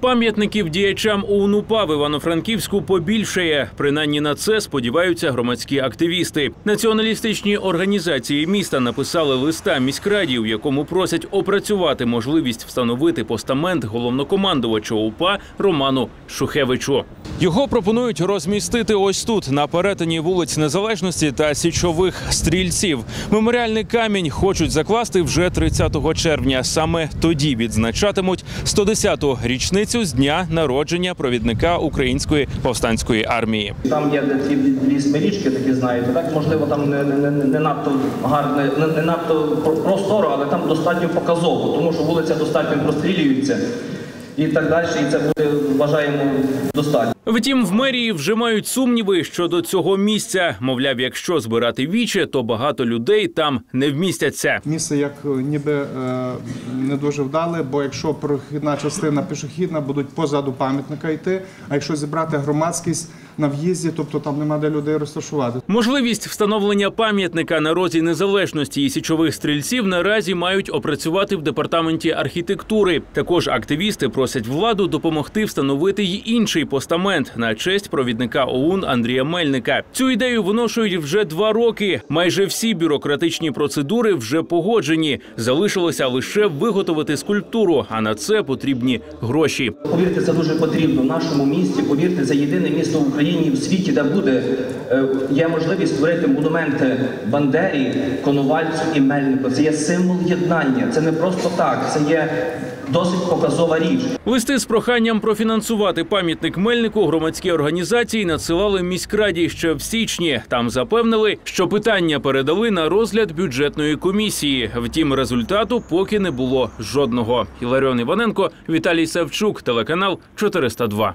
Пам'ятників діячам УНУПА в Івано-Франківську побільшає. Принаймні на це сподіваються громадські активісти. Націоналістичні організації міста написали листа міськраді, в якому просять опрацювати можливість встановити постамент головнокомандувача УПА Роману Шухевичу. Його пропонують розмістити ось тут, на перетині вулиць Незалежності та січових стрільців. Меморіальний камінь хочуть закласти вже 30 червня. Саме тоді відзначатимуть 110-ту річницю з дня народження провідника української повстанської армії. Там є ті дві смирічки, такі знаєте, так можливо, там не, не, не, надто гарне, не, не надто про- просторо, але там достатньо показово, тому що вулиця достатньо прострілюється і так далі. І це буде вважаємо достатньо. Втім, в мерії вже мають сумніви щодо цього місця. Мовляв, якщо збирати віче, то багато людей там не вмістяться. Місце як е, ніби е, не дуже вдале, бо якщо прохідна частина пішохідна, будуть позаду пам'ятника йти. А якщо зібрати громадськість на в'їзді, тобто там нема де людей розташувати. Можливість встановлення пам'ятника на розі незалежності і січових стрільців наразі мають опрацювати в департаменті архітектури. Також активісти просять владу допомогти встановити й інший постамент на честь провідника ОУН Андрія Мельника. Цю ідею виношують вже два роки. Майже всі бюрократичні процедури вже погоджені. Залишилося лише виготовити скульптуру, а на це потрібні гроші. Повірте, це дуже потрібно в нашому місті. Повірте, це єдине місто в Україні в світі, де буде е, є можливість створити монументи Бандері, Коновальцю і Мельнику. Це є символ єднання. Це не просто так. Це є досить показова річ. Листи з проханням профінансувати пам'ятник Мельнику громадські організації надсилали міськраді ще в січні. Там запевнили, що питання передали на розгляд бюджетної комісії. Втім, результату поки не було жодного. Іларіон Іваненко, Віталій Савчук, телеканал 402.